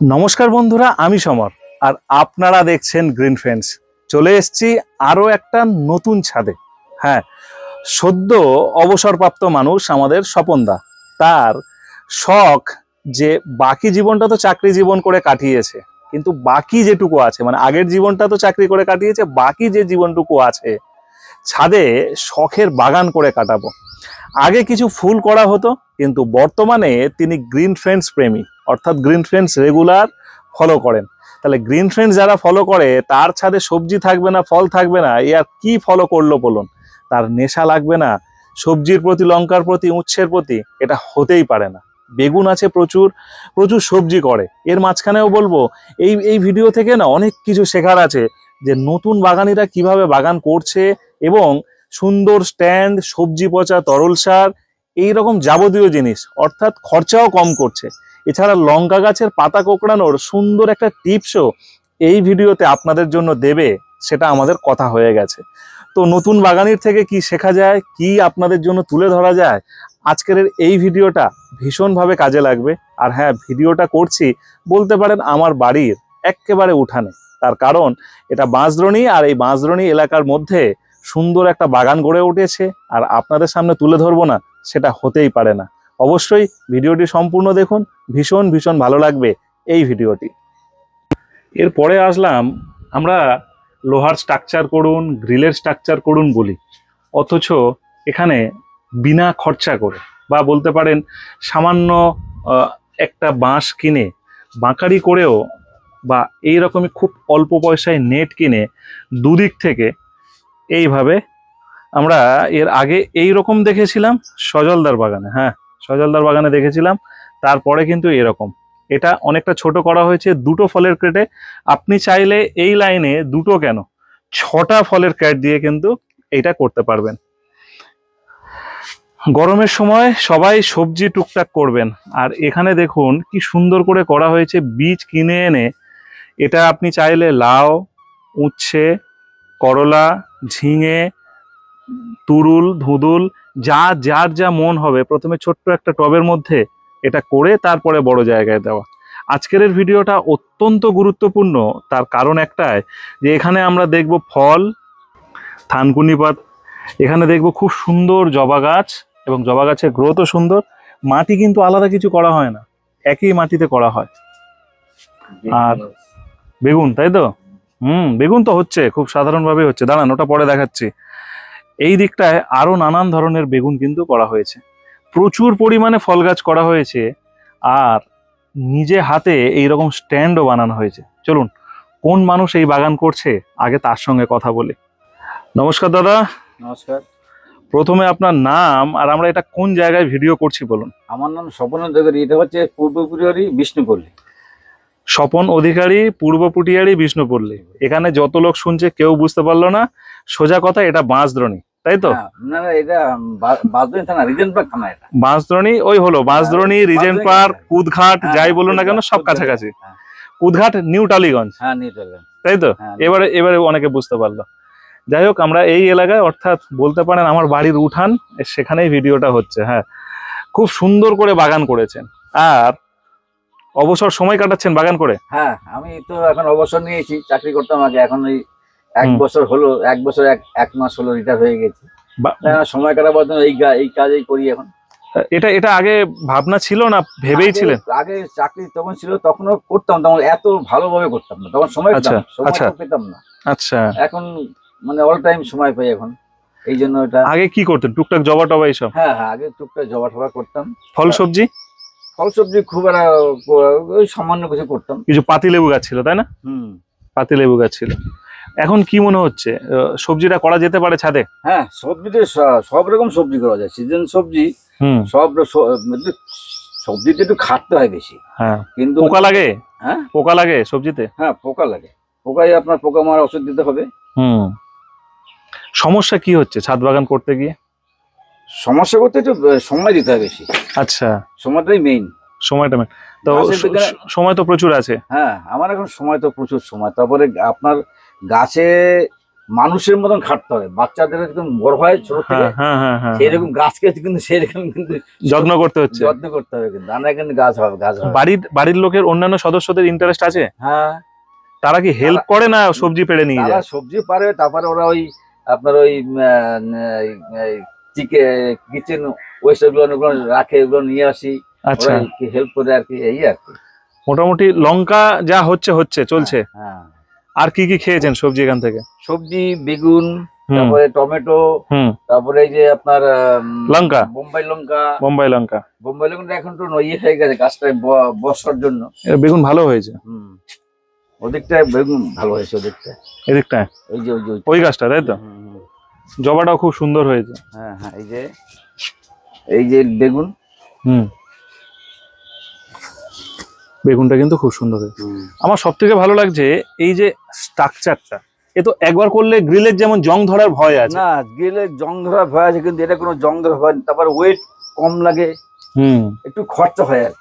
নমস্কার বন্ধুরা, আমি সমর, আর আপনারা দেখছেন গ্রিন ফ্রেন্ডস চলে এসেছি আরও একটা নতুন ছাদে। হ্যাঁ সদ্য অবসরপ্রাপ্ত মানুষ আমাদের স্বপনদা। তার শখ যে বাকি জীবনটা তো চাকরি জীবন করে কাটিয়েছে, কিন্তু বাকি যেটুকু আছে মানে আগের জীবনটা তো চাকরি করে কাটিয়েছে, বাকি যে জীবনটুকু আছে, ছাদে শখের বাগান করে কাটাবো। আগে কিছু ফুল করা হতো, কিন্তু বর্তমানে তিনি গ্রিন ফ্রেন্ডস প্রেমী। অর্থাৎ গ্রিন ফ্রেন্ডস রেগুলার ফলো করেন। তাহলে গ্রিন ফ্রেন্ডস যারা ফলো করে, তার ছাদে সবজি থাকবে না, ফল থাকবে না, এ আর কী ফলো করল বলুন? তার নেশা লাগবে না, সবজির প্রতি, লঙ্কার প্রতি, উচ্ছের প্রতি, এটা হতেই পারে না। বেগুন আছে প্রচুর প্রচুর সবজি করে। এর মাঝখানেও বলব, এই এই ভিডিও থেকে না অনেক কিছু শেখার আছে, যে নতুন বাগানিরা কীভাবে বাগান করছে এবং সুন্দর স্ট্যান্ড সবজি পচা, তরল সার এই রকম যাবতীয় জিনিস, অর্থাৎ খরচাও কম করছে। এছাড়া লঙ্কা গাছের পাতা কোঁকড়ানোর সুন্দর একটা টিপসও এই ভিডিওতে আপনাদের জন্য দেবে, সেটা আমাদের কথা হয়ে গেছে। তো নতুন বাগানির থেকে কি শেখা যায়, কি আপনাদের জন্য তুলে ধরা যায়, আজকের এই ভিডিওটা ভীষণভাবে কাজে লাগবে। আর হ্যাঁ ভিডিওটা করছি, বলতে পারেন আমার বাড়ির এক্কেবারে উঠানে। তার কারণ, এটা বাঁশদ্রণী, আর এই বাঁশদ্রণী এলাকার মধ্যে সুন্দর একটা বাগান গড়ে উঠেছে। আর আপনাদের সামনে তুলে ধরবো না, সেটা হতেই পারে না। অবশ্যই ভিডিওটি সম্পূর্ণ দেখুন। ভীষণ ভীষণ ভালো লাগবে এই ভিডিওটি। এরপরে আসলাম, আমরা লোহার স্ট্রাকচার করুন, গ্রিলের স্ট্রাকচার করুন বলি। অথচ এখানে বিনা খরচা করে বা বলতে পারেন সামান্য একটা বাঁশ কিনে, বাঁকারি করেও বা এই রকমই খুব অল্প পয়সায় নেট কিনে দুদিক থেকে এইভাবে আমরা এর আগে এই রকম দেখেছিলাম সজলদার বাগানে হ্যাঁ। সজলদার বাগানে দেখেছিলাম, তারপরে কিন্তু এরকম। এটা অনেকটা ছোট করা হয়েছে, দুটো ফলের ক্রেটে আপনি চাইলে এই লাইনে দুটো কেন? ছটা ফলের ক্যাট দিয়ে কিন্তু এটা করতে পারবেন। গরমের সময় সবাই সবজি টুকটাক করবেন। আর এখানে দেখুন, কি সুন্দর করে করা হয়েছে, বীজ কিনে এনে। এটা আপনি চাইলে লাউ, উচ্ছে, করলা, ঝিঙে তুরুল, ধুদুল, যা, যার যা মন হবে, প্রথমে ছোট্ট একটা টবের মধ্যে এটা করে তারপরে বড় জায়গায় দেওয়া। আজকের ভিডিওটা অত্যন্ত গুরুত্বপূর্ণ, তার কারণ একটাই যে এখানে আমরা দেখব ফল থানকুনি পাত এখানে দেখব খুব সুন্দর জবা গাছ এবং জবা গাছের গ্রোথও সুন্দর, মাটি কিন্তু আলাদা কিছু করা হয় না, একই মাটিতে করা হয়। আর বেগুন, তাই তো? হুম, বেগুন তো হচ্ছে, খুব সাধারণভাবে হচ্ছে। দাঁড়ান, ওটা পরে দেখাচ্ছি। এই দিকটায় আরও নানান ধরনের বেগুন কিন্তু করা হয়েছে। প্রচুর পরিমাণে ফল গাছ করা হয়েছে আর নিজে হাতে এই রকম স্ট্যান্ডও বানানো হয়েছে। চলুন কোন মানুষ এই বাগান করছে আগে তার সঙ্গে কথা বলি। নমস্কার দাদা। নমস্কার। প্রথমে আপনার নাম আর আমরা এটা কোন জায়গায় ভিডিও করছি বলুন। আমার নাম স্বপন অধিকারী এটা হচ্ছে পূর্বপুরিয়ারি বিষ্ণুপল্লী। স্বপন অধিকারী পূর্ব পুটিয়ারি বিষ্ণুপল্লী। এখানে যত লোক শুনছে কেউ বুঝতে পারল না। সোজা কথা এটা বাঁশদ্রণী। তাই তো? হ্যাঁ, না এটা থানা রিজেন্ট পার্ক থানা এটা। বাঁশদ্রণী ওই হলো বাঁশদ্রণী রিজেন্ট পার্ক। হ্যাঁ। কুদঘাট হ্যাঁ, যাই বলুন না কেন সব কাছাকাছি। হ্যাঁ, কুদঘাট নিউ টালিগঞ্জ। হ্যাঁ তাই তো? হ্যাঁ এবারে এবারে অনেকে বুঝতে পারল। যাই হোক আমরা এই এলাকায় অর্থাৎ বলতে পারেন আমার বাড়ির উঠান সেখানেই ভিডিওটা হচ্ছে হ্যাঁ। খুব সুন্দর করে বাগান করেছেন। আর অবসর সময় কাটাচ্ছেন বাগান করে? হ্যাঁ আমি তো এখন অবসর নিয়েছি চাকরি করতাম আগে এখন ওই এক বছর হলো এক বছর এক এক মাস হলো রিটায়ার হয়ে গেছে। সময় কাটাবার জন্য এই এই কাজই করি এখন। এটা এটা আগে ভাবনা ছিল না? ভেবেই ছিলেন? আগে চাকরি তখন ছিল তখনও করতাম তখন এত ভালোভাবে করতাম না। তখন সময় আচ্ছা, সময় আচ্ছা। পেতাম না। আচ্ছা। এখন মানে অল টাইম সময় পাই এখন এই জন্য এটা আগে কি করতেন? টুকটাক জবা টবা এইসব? হ্যাঁ হ্যাঁ আগে টুকটাক জবা টবা করতাম। ফল সবজি ফল সবজি খুব একটা ওই সামান্য কিছু করতাম। কিছু পাতিলেবু গাছ ছিল তাই না? হুম। পাতিলেবু গাছ ছিল। এখন কি মনে হচ্ছে? সবজিটা করা যেতে পারে ছাদে? হ্যাঁ সবজিতে সব রকম সবজি করা যায়। সিজন সবজি সব মানে সবজিতে একটু খাটতে হয় বেশি। হ্যাঁ। কিন্তু পোকা লাগে? হ্যাঁ? পোকা লাগে সবজিতে? হ্যাঁ পোকা লাগে। পোকায় আপনার পোকা মারা ওষুধ দিতে হবে। হুম। সমস্যা কি হচ্ছে ছাদ বাগান করতে গিয়ে? সমস্যা করতে একটু সময় দিতে হয় বেশি। আচ্ছা। সময়টাই মেইন সময়টা তো সময় তো প্রচুর আছে। হ্যাঁ আমার এখন সময় তো প্রচুর সময়। তারপরে আপনার গাছে মানুষের মতন খাটতে হবে। বাচ্চাদের যখন বড় হয় ছোট থেকে হ্যাঁ হ্যাঁ হ্যাঁ হ্যাঁ। সেরকম গাছকে কিন্তু সেরকম কিন্তু যত্ন করতে হচ্ছে। যত্ন করতে হবে কিন্তু। আমরা কিন্তু গাছ হবে গাছ বাড়ির বাড়ির লোকের অন্যান্য সদস্যদের ইন্টারেস্ট আছে? হ্যাঁ। তারা কি হেল্প করে না সবজি পেড়ে নিয়ে যায়? সবজি পারে তারপরে ওরা ওই আপনার ওই কিচেন ওয়েস্ট ওগুলো রাখে ওগুলো নিয়ে আসি। আচ্ছা। ওরা হেল্প করে আর কি এই আর কি। মোটামুটি লঙ্কা যা হচ্ছে হচ্ছে চলছে। হ্যাঁ আর কি কি খেয়েছেন সবজি এখান থেকে? সবজি বেগুন তারপরে টমেটো তারপরে এই যে আপনার লঙ্কা। বোম্বাই লঙ্কা। বোম্বাই লঙ্কা। বোম্বাই লঙ্কা এখন তো ইয়ে হয়ে গেছে গাছটা ব- বর্ষার জন্য। বেগুন ভালো হয়েছে? ওদিকটায় বেগুন ভালো হয়েছে ওদিকটায়। এদিকটায়? ওই যে ওই যে ওই- গাছটা তাই তো। জবাটাও খুব সুন্দর হয়েছে। হ্যাঁ হ্যাঁ এই যে এই যে বেগুন। হুম। বেগুনটা কিন্তু খুব সুন্দর হয়েছে। আমার সব থেকে ভালো লাগছে এই যে স্ট্রাকচারটা এ তো একবার করলে গ্রিলের যেমন জং ধরার ভয় আছে। না গ্রিলের জং ধরার ভয় আছে কিন্তু এটা কোনো জং ধরা ভয় তারপর ওয়েট কম লাগে হুম। একটু খরচা হয় আর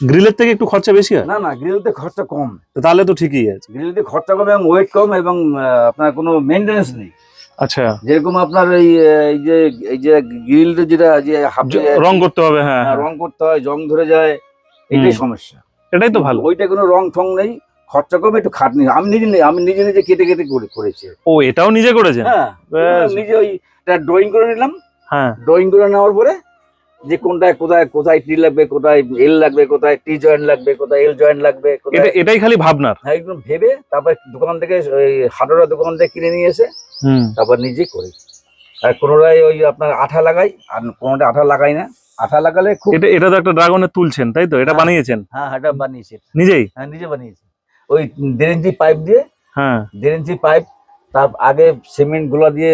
গ্রিলের থেকে একটু খরচা বেশি হয়? না না গ্রিলতে খরচা কম। তো তাহলে তো ঠিকই আছে। গ্রিলতে খরচা কম এবং ওয়েট কম এবং আপনার কোনো মেনটেন্স নেই। আচ্ছা। যেরকম আপনার এই এই যে এই যে গ্রিলটা যেটা যে রং করতে হবে হ্যাঁ হ্যাঁ। রং করতে হয় জং ধরে যায় এটাই সমস্যা। এটাই তো ভালো। ওইটা কোনো রং ঠং নেই খরচা কম একটু খাটনি। আমি নিজে আমি নিজে নিজে কেটে কেটে করে করেছি। ও এটাও নিজে করেছেন? হ্যাঁ নিজে ওই ড্রয়িং করে নিলাম। হ্যাঁ। ড্রয়িং করে নেওয়ার পরে যে কোনটায় কোথায় কোথায় টি লাগবে কোথায় এল লাগবে কোথায় টি জয়েন্ট লাগবে কোথায় এল জয়েন্ট লাগবে এটা এটাই খালি ভাবনার। হ্যাঁ, একদম ভেবে তারপর দোকান থেকে ওই হার্ডওয়ার দোকান থেকে কিনে নিয়ে এসে হুম। তারপর নিজে করি। আর কোনোটায় ওই আপনার আঠা লাগাই আর কোনোটা আঠা লাগাই না। আঠা লাগালে খুব এটা এটা তো একটা ড্রাগনের তুলছেন তাই তো? এটা হ্যাঁ। বানিয়েছেন? হ্যাঁ এটা বানিয়েছি। নিজেই? হ্যাঁ নিজে বানিয়েছি। ওই দেড় পাইপ দিয়ে হ্যাঁ। দেড় পাইপ তার আগে সিমেন্টগুলো দিয়ে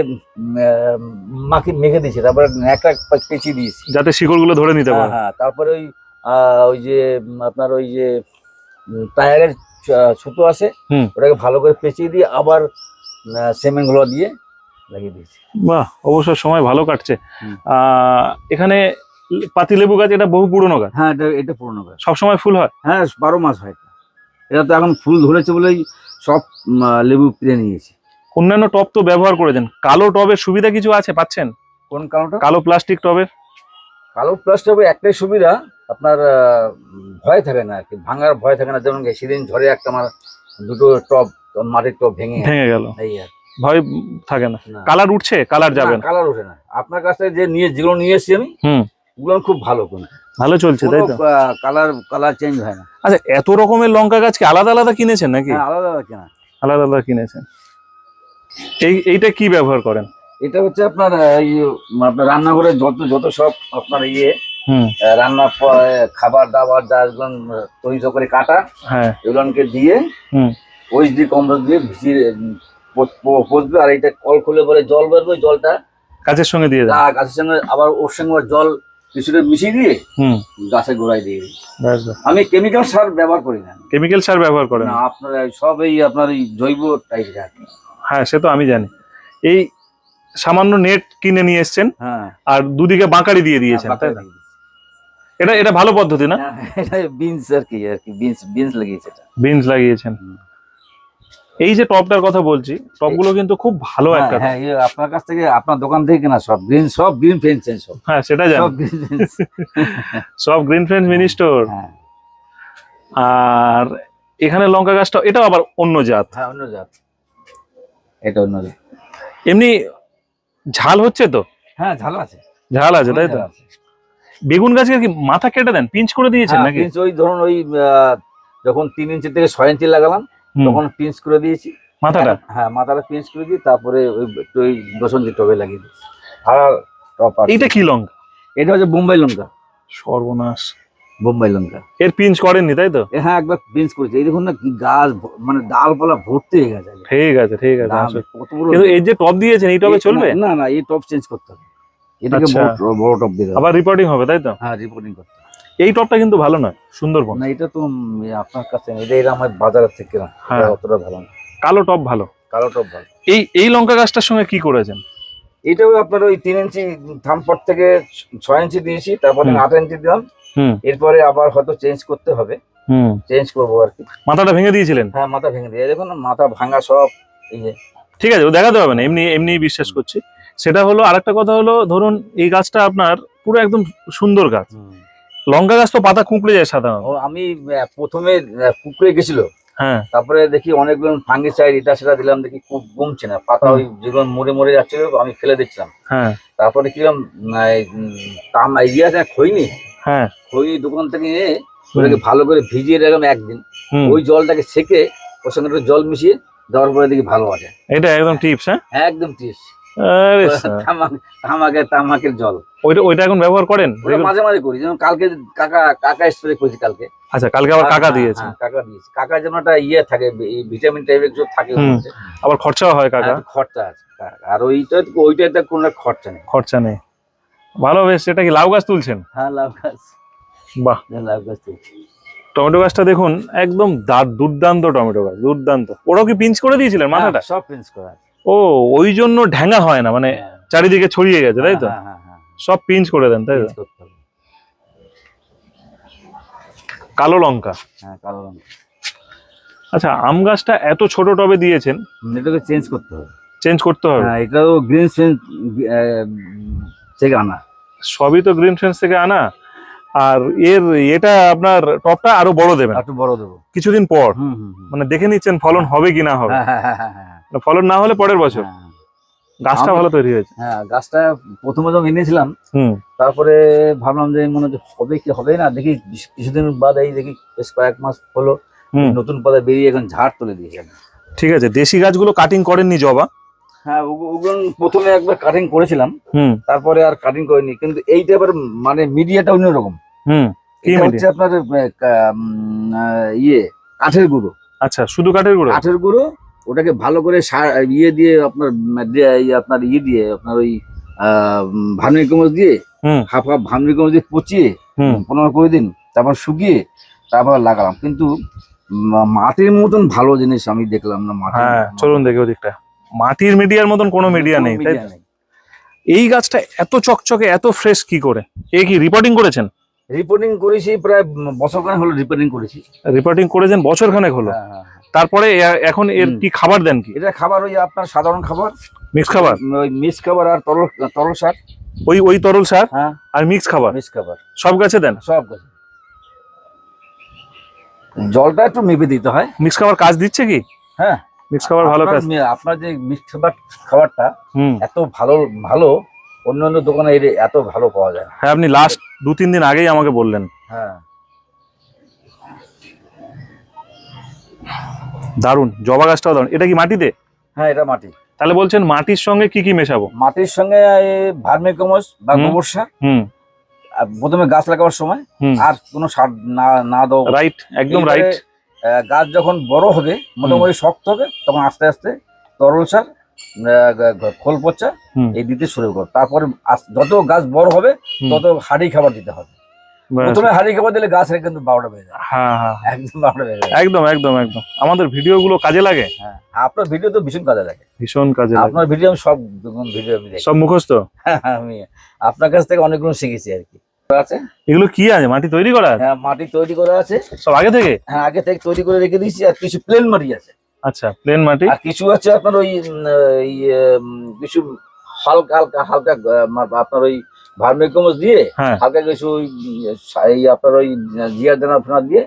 মাখি মেখে দিয়েছি। তারপরে একটা পেঁচিয়ে দিয়েছি। যাতে শিকড়গুলো ধরে নিতে হ্যাঁ পারে। হ্যাঁ তারপরে ওই ওই যে আপনার ওই যে টায়ারের সুতো আছে। ওটাকে ভালো করে পেঁচিয়ে দিয়ে আবার সিমেন্টগুলো দিয়ে লাগিয়ে দিয়েছি। বাহ অবসর সময় ভালো কাটছে। এখানে পাতি লেবু গাছ এটা বহু পুরনো গাছ। হ্যাঁ এটা এটা পুরোনো গাছ। সবসময় ফুল হয়? হ্যাঁ বারো মাস হয় এটা। তো এখন ফুল ধরেছে বলেই সব লেবু কিনে নিয়েছি। অন্যান্য টব তো ব্যবহার করেছেন। কালো টবের সুবিধা কিছু আছে? পাচ্ছেন? কোন কারণটা কালো প্লাস্টিক টবের? কালো প্লাস্টারের একটাই সুবিধা আপনার ভয় থাকে না আর কি। ভাঙার ভয় থাকে না। যেমন সেদিন ঝড়ে একটা আমার দুটো টব মাটির টব ভেঙে ভেঙে গেল। এই আর ভয় থাকে না। না। কালার উঠছে? কালার যাবে না। কালার উঠে না। আপনার কাছ থেকে যে নিয়ে যেগুলো নিয়ে এসেছি আমি হুম। ওগুলো খুব ভালো কিন্তু ভালো চলছে তাই তো? কালার কালার চেঞ্জ হয় না। আচ্ছা এত রকমের লঙ্কা গাছ কি আলাদা আলাদা কিনেছেন নাকি? হ্যাঁ আলাদা আলাদা কেনা। আলাদা আলাদা কিনেছেন। এই এইটা কি ব্যবহার করেন? এটা হচ্ছে আপনার আপনার রান্নাঘরে যত যত সব আপনার ইয়ে পর খাবার দাবার যা তৈরি করে কাটা হ্যাঁ। এগুলোকে দিয়ে হুম। ওই দিয়ে কম্পোস্ট দিয়ে ভিজিয়ে পচবে আর এটা কল খুলে পরে জল বেরোবে জলটা গাছের সঙ্গে দিয়ে গা- গাছের সঙ্গে আবার ওর সঙ্গে জল কিছুটা মিশিয়ে দিয়ে হুম। গাছের গোড়ায় দিয়ে দিই। আমি কেমিক্যাল সার ব্যবহার করি না। কেমিক্যাল সার ব্যবহার করেন? না আপনার সব এই আপনার এই জৈব টাইপের হ্যাঁ সে তো আমি জানি। এই সামান্য নেট কিনে নিয়ে এসছেন হ্যাঁ। আর দুদিকে বাঁকারি দিয়ে দিয়েছেন তাই না? এটা এটা ভালো পদ্ধতি না? হ্যাঁ, এটা বিনস আর কি আর কি বিনস বিনস লাগিয়েছে বিনস লাগিয়েছেন। এই যে টপটার কথা বলছি টপগুলো কিন্তু খুব ভালো হ্যাঁ, একটা হ্যাঁ আপনার কাছ থেকে আপনার দোকান থেকে কেনা সব গ্রিন সব গ্রিন ফেন্স সব। হ্যাঁ সেটা জানি। সব গ্রিন সব গ্রিন ফ্রেন্ডস মিনি স্টোর আর এখানে লঙ্কা গাছটা এটাও আবার অন্য জাত। হ্যাঁ অন্য জাত। এটা অন্য জাত। এমনি ঝাল হচ্ছে তো? হ্যাঁ ঝাল আছে। ঝাল আছে তাই তো। বেগুন গাছের কি মাথা কেটে দেন? পিঞ্চ করে দিয়েছেন হ্যাঁ, নাকি? ওই ধরুন ওই যখন তিন ইঞ্চি থেকে ছয় ইঞ্চি লাগালাম তখন পিন্স করে দিয়েছি। মাথাটা? হ্যাঁ মাথাটা পিন্স করে দিয়ে তারপরে ওই ওই টবে লাগিয়ে দিয়েছি। আর টপ এইটা কি লঙ্কা? এটা হচ্ছে বোম্বাই লঙ্কা। সর্বনাশ। বোম্বাই লঙ্কা। এর পিঞ্চ করেননি তাই তো? হ্যাঁ একবার পিন্স করেছে। এই দেখুন না কি গাছ মানে ডালপালা ভর্তি হয়ে গেছে। ঠিক আছে ঠিক আছে ডাল কত বড় কিন্তু এই যে টপ দিয়েছেন এই টবে চলবে? না, না এই টপ চেঞ্জ করতে হবে। এটাকে আচ্ছা। বড় বড় টপ দিয়ে আবার রিপোর্টিং হবে তাই তো? হ্যাঁ রিপোর্টিং করতে হবে। এই টপটা কিন্তু ভালো নয় সুন্দরবন। না এটা তো আপনার কাছে এটা এটা আমার বাজারের থেকে না হ্যাঁ। অতটা ভালো না। কালো টপ ভালো? কালো টপ ভালো। এই এই লঙ্কা গাছটার সঙ্গে কি করেছেন? এটাও আপনার ওই তিন ইঞ্চি থামপট থেকে ছয় ইঞ্চি দিয়েছি তারপরে আট ইঞ্চি দিলাম। হুম। এরপরে আবার হয়তো চেঞ্জ করতে হবে। হুম। চেঞ্জ করব আর কি। মাথাটা ভেঙে দিয়েছিলেন? হ্যাঁ মাথা ভেঙে দিয়ে। দেখুন মাথা ভাঙা সব এই যে। ঠিক আছে ও দেখাতে হবে না এমনি এমনি বিশ্বাস করছি। সেটা হলো আরেকটা কথা হলো ধরুন এই গাছটা আপনার পুরো একদম সুন্দর গাছ। লঙ্কা গাছ তো পাতা কুঁকড়ে যায় সাধারণত। আমি প্রথমে কুঁকড়ে গেছিল। হ্যাঁ। তারপরে দেখি অনেকগুলো ফাঙ্গিসাইড এটা সেটা দিলাম দেখি খুব কমছে না। পাতা ওই যেগুলো মরে মরে যাচ্ছিল আমি ফেলে দিচ্ছিলাম। হ্যাঁ। তারপরে কিরম তাম ইয়ে আছে খৈনি? হ্যাঁ। খৈনি দোকান থেকে এনে ওটাকে ভালো করে ভিজিয়ে রাখলাম একদিন। ওই জলটাকে সেকে ওর সঙ্গে জল মিশিয়ে দেওয়ার পরে দেখি ভালো আছে। এটা একদম টিপস হ্যাঁ? একদম টিস আরে। তামাক তামাকের তামাকের জল। ওইটা ওইটা এখন ব্যবহার করেন? মাঝে মাঝে করি যেমন কালকে কাকা কাকা স্প্রে করেছি কালকে। আচ্ছা কালকে আবার কাকা হ্যাঁ, দিয়েছে। হ্যাঁ, কাকা দিয়েছে। কাকা যেমন একটা ইয়ে থাকে ভিটামিন টাইপের কিছু থাকে। আবার খরচাও হয় কাকা। হ্যাঁ, খরচা আছে। আর ওইটা ওইটাতে কোনো খরচা নেই। খরচা নেই। ভালো বেশ। এটা কি লাউ গাছ তুলছেন? হ্যাঁ লাভ গাছ। বাহ। লাভ গাছ তুলছি। টমেটো গাছটা দেখুন একদম দার- দুর্দান্ত টমেটো গাছ দুর্দান্ত। ওরাও কি পিঞ্চ করে দিয়েছিলেন মাথাটা? হ্যাঁ, সব পিঞ্চ করা আছে। ও ওই জন্য ঢ্যাঙ্গা হয় না মানে হ্যাঁ, চারিদিকে ছড়িয়ে গেছে তাই তো? হ্যাঁ, হ্যাঁ, সব পিঞ্চ করে দেন তাই তো। কালো লঙ্কা। হ্যাঁ কালো রঙ আচ্ছা আম গাছটা এত ছোট টবে দিয়েছেন। এটাকে চেঞ্জ করতে হবে। চেঞ্জ করতে হবে? হ্যাঁ তো গ্রিন চেঞ্জ থেকে আনা। সবই তো গ্রিন ফেন্স থেকে আনা। আর এর এটা আপনার টপটা আরও বড় দেবেন। একটু বড় দেবো। কিছুদিন পর। মানে দেখে নিচ্ছেন ফলন হবে কি না হবে। হ্যাঁ হ্যাঁ হ্যাঁ। ফলন না হলে পরের বছর। হ্যাঁ, গাছটা ভালো তৈরি হয়েছে। হ্যাঁ গাছটা প্রথমে যখন এনেছিলাম। হুম। তারপরে ভাবলাম যে মনে হচ্ছে হবে কি হবে না দেখি কিছুদিন বাদ এই দেখি বেশ কয়েক মাস হলো। নতুন পাতা বেরিয়ে এখন ঝাড় তুলে দিয়েছে ঠিক আছে দেশি গাছগুলো কাটিং করেননি জবা? হ্যাঁ ওগু- ওগুলো প্রথমে একবার কাটিং করেছিলাম। হুম। তারপরে আর কাটিং করিনি কিন্তু এইটা এবার মানে মিডিয়াটা অন্যরকম হুম হচ্ছে আপনার ইয়ে কাঠের গুঁড়ো। আচ্ছা শুধু কাঠের গুঁড়ো? কাঠের গুঁড়ো ওটাকে ভালো করে সার- ইয়ে দিয়ে আপনার ইয়ে আপনার ইয়ে দিয়ে আপনার ওই ভার্মি কমোজ দিয়ে হাফ হাফ ভার্মি কমোজ দিয়ে পচিয়ে পনেরো কুড়ি দিন তারপর শুকিয়ে তারপর লাগালাম। কিন্তু মাটির মতন ভালো জিনিস আমি দেখলাম না হ্যাঁ চলুন দেখি ওদিকটা। মাটির মিডিয়ার মতন কোনো মিডিয়া নেই। এই গাছটা এত চকচকে এত ফ্রেশ কি করে? এ কি রিপোর্টিং করেছেন? রিপোর্টিং করেছি প্রায় বছর খানেক হলো রিপোর্টিং করেছি। রিপোর্টিং করেছেন বছর খানেক হলো হ্যাঁ, হ্যাঁ। তারপরে এখন এর কি খাবার দেন কি? এটা খাবার ওই আপনার সাধারণ খাবার। মিক্স খাবার? ওই মিক্স খাবার আর তরল তরল শাক ওই ওই তরল সার হ্যাঁ। আর মিক্স খাবার? মিক্স খাবার। সব গাছে দেন? সব গাছে। জলটা একটু মেপে দিতে হয়। মিক্স খাবার কাজ দিচ্ছে কি? হ্যাঁ। মিক্স খাবার ভালো কাজ। আপনার যে মিক্স খাবার খাবারটা এত ভালো ভালো অন্য অন্য দোকানে এর এত ভালো পাওয়া যায় হ্যাঁ আপনি লাস্ট দু তিন দিন আগেই আমাকে বললেন। হ্যাঁ। দারুণ জবা গাছটাও দারুণ এটা কি মাটিতে? হ্যাঁ এটা মাটি। তাহলে বলছেন মাটির সঙ্গে কি কি মেশাবো? মাটির সঙ্গে ভার্মিকমস বা গোবর সার হুম। প্রথমে গাছ লাগাবার সময় আর কোনো সার না না দাও রাইট একদম রাইট গাছ যখন বড় হবে মোটামুটি শক্ত হবে তখন আস্তে আস্তে তরল সার খোল পচা। এই দিতে শুরু কর। তারপরে যত গাছ বড় হবে তত হাড়ি খাবার দিতে হবে। প্রথমে খাবার দিলে কিন্তু যায়। হ্যাঁ হ্যাঁ। একদম যায়। একদম একদম একদম। আমাদের ভিডিও গুলো কাজে লাগে? হ্যাঁ। আপনার ভিডিও তো ভীষণ কাজে লাগে। ভীষণ কাজে লাগে। আপনার ভিডিও আমি সব ভিডিও আমি দেখি। সব মুখস্থ? আমি আপনার কাছ থেকে অনেকগুলো শিখেছি আর কি। আছে? এগুলো কি আছে? মাটি তৈরি করা আছে? হ্যাঁ মাটি তৈরি করা আছে। সব আগে থেকে? হ্যাঁ আগে থেকে তৈরি করে রেখে দিয়েছি আর কিছু প্লেন মাটি আছে। আচ্ছা প্লেন মাটি? আর কিছু আছে আপনার ওই কিছু হালকা হালকা হালকা আপনার ওই ভার্মিকমস দিয়ে হ্যাঁ। হালকা কিছু ওই এই আপনার ওই জিয়া দানা ফোনা দিয়ে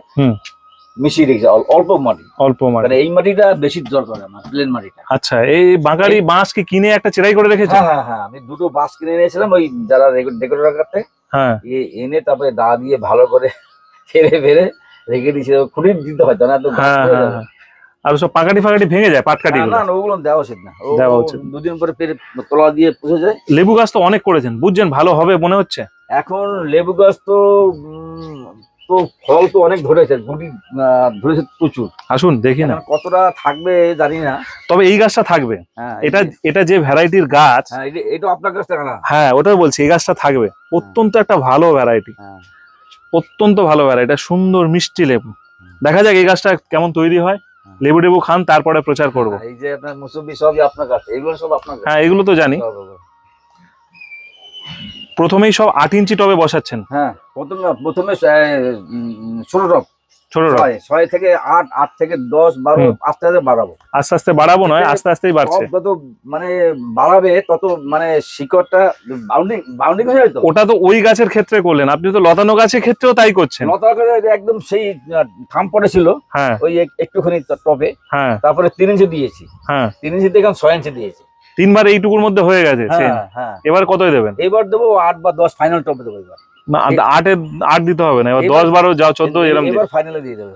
মিশিয়ে রেখেছি অল- অল্প মাটি। অল্প মাটি। মানে এই মাটিটা বেশি দরকার আমার প্লেন মাটিটা। আচ্ছা এই বাঙালি বাঁশ কি কিনে একটা চেরাই করে রেখেছে? হ্যাঁ হ্যাঁ হ্যাঁ আমি দুটো বাস কিনে এনেছিলাম ওই যারা ডেকোরেটর কাটতে হ্যাঁ। এনে তারপরে দা দিয়ে ভালো করে ফেরে ফেরে রেখে দিয়েছি খুঁড়ি দিতে হয় না তো আর সব পাকাটি ফাকাটি ভেঙে যায় পাটকাটি না, না ওগুলো দেওয়া উচিত না। দেওয়া উচিত। দুদিন পরে পেরে তোলা দিয়ে পুষে যায়। লেবু গাছ তো অনেক করেছেন বুঝছেন ভালো হবে মনে হচ্ছে? এখন লেবু গাছ তো তো ফল তো অনেক ধরেছে গুটি ধরেছে প্রচুর। আসুন দেখি না। কতটা থাকবে জানি না। তবে এই গাছটা থাকবে। হ্যাঁ এটা এটা যে ভ্যারাইটির গাছ হ্যাঁ এটা- আপনার কাছ থেকে না। হ্যাঁ ওটাই বলছি এই গাছটা থাকবে। অত্যন্ত একটা ভালো ভ্যারাইটি। হ্যাঁ। অত্যন্ত ভালো ভ্যারাইটি সুন্দর মিষ্টি লেবু। দেখা যাক এই গাছটা কেমন তৈরি হয়। লেবু টেবু খান তারপরে প্রচার করব। এই যে আপনার মুসুবি সবই আপনার কাছে এগুলো সব আপনার কাছে। হ্যাঁ এগুলো তো জানি। প্রথমেই সব আট ইঞ্চি টবে বসাচ্ছেন। হ্যাঁ প্রথমে প্রথমে ষোলো টপ ছোট ছয় ছয় থেকে আট আট থেকে দশ বারো। আস্তে আস্তে বাড়াবো। আস্তে আস্তে বাড়াবো নয় আস্তে আস্তেই বাড়ছে। যত মানে বাড়াবে তত মানে শিকড়টা বাউন্ডিং বাউন্ডিং হয়ে যায় তো? ওটা তো ওই গাছের ক্ষেত্রে করলেন। আপনি তো লতানো গাছের ক্ষেত্রেও তাই করছেন। একদম সেই থাম পড়েছিল হ্যাঁ। ওই একটুখানি টপে। হ্যাঁ। তারপরে তিন ইঞ্চি দিয়েছি। হ্যাঁ। তিন ইঞ্চি থেকে ছয় ইঞ্চি দিয়েছি। তিনবার এইটুকুর মধ্যে হয়ে গেছে। হ্যাঁ হ্যাঁ। এবার কতই দেবেন? এবার দেবো আট বা দশ ফাইনাল টপে দেবো এবার। না আট- আটের আট দিতে হবে না এবার দশ বারো যা চোদ্দ এবার ফাইনালে দিয়ে দেবে।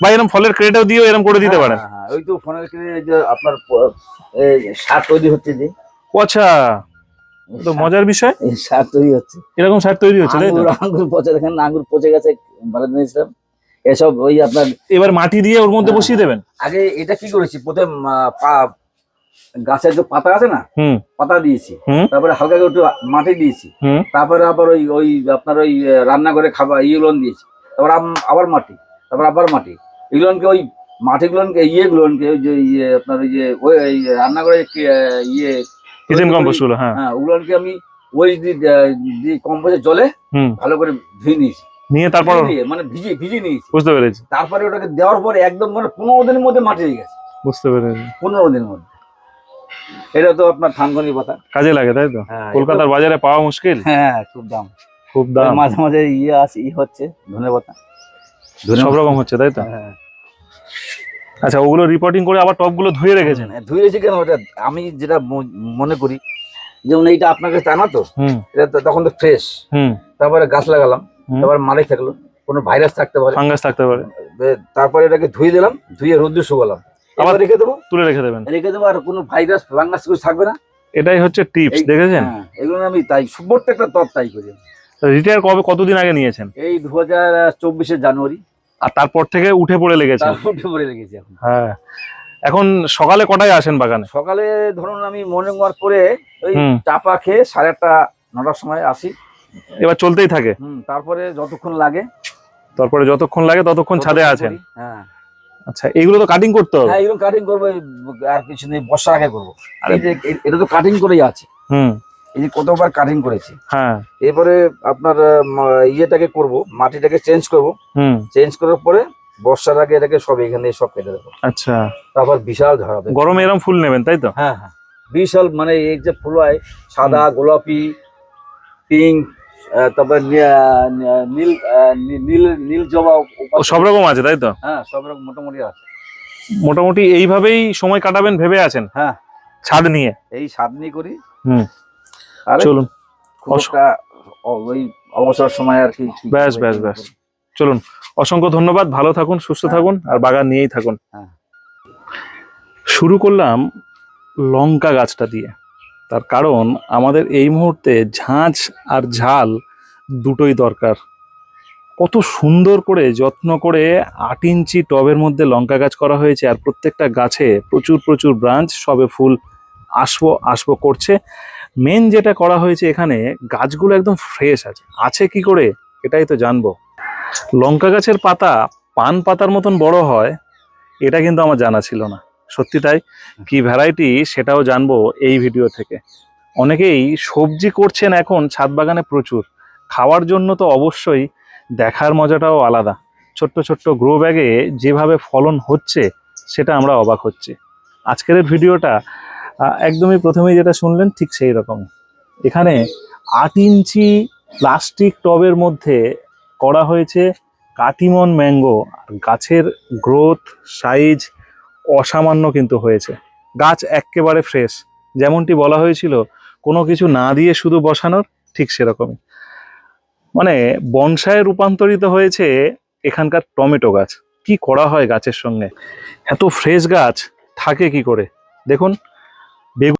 বা এরম ফলের ক্রেটেও করে দিতে হ্যাঁ, পারেন। হ্যাঁ, হ্যাঁ, ওই তো কিনে আপনার সার তৈরি হচ্ছে যে। আচ্ছা তো মজার বিষয়? সার তৈরি হচ্ছে। এরকম সার তৈরি হচ্ছে তাই তো? আঙ্গুর পচে দেখেন আঙ্গুর পচে গেছে এসব ওই আপনার এবার মাটি দিয়ে ওর মধ্যে। বসিয়ে দেবেন? আগে এটা কি করেছি? প্রথম গাছের যে পাতা আছে না পাতা দিয়েছি। তারপরে হালকা করে একটু মাটি দিয়েছি। তারপরে আবার ওই ওই আপনার ওই রান্নাঘরে খাবার ইয়েগুলো দিয়েছি। তারপর আবার মাটি। তারপর আবার মাটি। এগুলোকে ওই মাটিগুলোকে ইয়েগুলোকে ওই যে ইয়ে আপনার ওই যে ওই রান্নাঘরে ইয়ে কিচেন কম্পোস্টগুলো হ্যাঁ। হ্যাঁ ওগুলোকে আমি ওই কম্পোজের জলে ভালো করে ধুয়ে নিয়েছি। নিয়ে তারপর মানে ভিজিয়ে ভিজিয়ে নিয়েছি। বুঝতে পেরেছি। তারপরে ওটাকে দেওয়ার পরে একদম মানে পনেরো দিনের মধ্যে মাটি হয়ে গেছে। বুঝতে পেরেছি। পনেরো দিনের মধ্যে। এটা তো আপনার থানগনি পাতা। কাজে লাগে তাই তো? হ্যাঁ কলকাতার বাজারে পাওয়া মুশকিল? হ্যাঁ খুব দাম। খুব দাম। মাঝে মাঝে ইয়ে আছে ই হচ্ছে ধনে পাতা। সব রকম হচ্ছে তাই তো? হ্যাঁ আচ্ছা ওগুলো রিপোর্টিং করে আবার টপগুলো ধুয়ে রেখেছেন? হ্যাঁ, ধুয়েছি কেন? ওটা আমি যেটা মনে করি যেমন এইটা আপনার কাছে তা না তো? এটা তো তখন তো ফ্রেশ হুম। তারপরে গাছ লাগালাম। তারপরে মারি থাকল কোনো ভাইরাস থাকতে পারে। ফাঙ্গাস থাকতে পারে। তারপরে এটাকে ধুয়ে দিলাম ধুয়ে রোদ্দু শুকালাম। আবার রেখে দেবো। তুলে রেখে দেবেন। রেখে দেবো আর কোনো ভাইরাস ফাঙ্গাস কিছু থাকবে না। এটাই হচ্ছে টিপস দেখেছেন? হ্যাঁ, এগুলো আমি তাই প্রত্যেকটা তপ তাই করি। রিটায়ার কবে কতদিন আগে নিয়েছেন? এই দু হাজার চব্বিশে জানুয়ারি। আর তারপর থেকে উঠে পড়ে লেগেছে। উঠে পড়ে লেগেছি এখন। হ্যাঁ। এখন সকালে কটায় আসেন বাগানে? সকালে ধরুন আমি মর্নিং ওয়াক করে ওই চাপা খেয়ে সাড়ে আটটা নটার সময় আসি। এবার চলতেই থাকে। হুম তারপরে যতক্ষণ লাগে। তারপরে যতক্ষণ লাগে ততক্ষণ ছাদে আছেন। হ্যাঁ। আচ্ছা এগুলো তো কাটিং করতে হবে। হ্যাঁ এগুলো কাটিং করব আর কিছু নেই বর্ষার আগে করব। আরে- এই যে এটা তো কাটিং করেই আছে। হুম। এই যে কতবার কাটিং করেছি। হ্যাঁ। এরপরে আপনার ইয়েটাকে করব মাটিটাকে চেঞ্জ করব। হুম। চেঞ্জ করার পরে বর্ষার আগে এটাকে সব এখানে সব কেটে দেবো। আচ্ছা। তারপর বিশাল ঝরাবে গরমে এরম ফুল নেবেন তাই তো? হ্যাঁ হ্যাঁ। বিশাল মানে এই যে ফুল হয় সাদা গোলাপি পিঙ্ক তারপর নীল নীল নীল জবা সব রকম আছে তাই তো? হ্যাঁ সব রকম মোটামুটি আছে। মোটামুটি এইভাবেই সময় কাটাবেন ভেবে আছেন? হ্যাঁ। ছাদ নিয়ে। এই সাদনি করি। হুম। আর চলুন। ওই অবসর সময় আর কি ব্যাস, ব্যাস, ব্যাস। চলুন অসংখ্য ধন্যবাদ ভালো থাকুন সুস্থ হ্যাঁ। থাকুন আর বাগান নিয়েই থাকুন। হ্যাঁ। শুরু করলাম লঙ্কা গাছটা দিয়ে। তার কারণ আমাদের এই মুহূর্তে ঝাঁঝ আর ঝাল দুটোই দরকার। কত সুন্দর করে যত্ন করে আট ইঞ্চি টবের মধ্যে লঙ্কা গাছ করা হয়েছে আর প্রত্যেকটা গাছে প্রচুর প্রচুর ব্রাঞ্চ সবে ফুল আসব আসব করছে। মেন যেটা করা হয়েছে এখানে গাছগুলো একদম ফ্রেশ আছে। আছে কি করে এটাই তো জানব। লঙ্কা গাছের পাতা পান পাতার মতন বড় হয়, এটা কিন্তু আমার জানা ছিল না। সত্যি তাই? কি ভ্যারাইটি সেটাও জানব এই ভিডিও থেকে। অনেকেই সবজি করছেন এখন ছাদ বাগানে প্রচুর। খাওয়ার জন্য তো অবশ্যই দেখার মজাটাও আলাদা। ছোট্ট ছোট্ট গ্রো ব্যাগে যেভাবে ফলন হচ্ছে সেটা আমরা অবাক হচ্ছি। আজকের ভিডিওটা একদমই প্রথমেই যেটা শুনলেন ঠিক সেই রকম এখানে আট ইঞ্চি প্লাস্টিক টবের মধ্যে করা হয়েছে কাটিমন ম্যাঙ্গো গাছের গ্রোথ সাইজ অসামান্য কিন্তু হয়েছে। গাছ একেবারে ফ্রেশ। যেমনটি বলা হয়েছিল, কোনো কিছু না দিয়ে শুধু বসানোর ঠিক সেরকমই। মানে বনসায় রূপান্তরিত হয়েছে এখানকার টমেটো গাছ। কি করা হয় গাছের সঙ্গে? এত ফ্রেশ গাছ, থাকে কি করে? দেখুন, বেগুন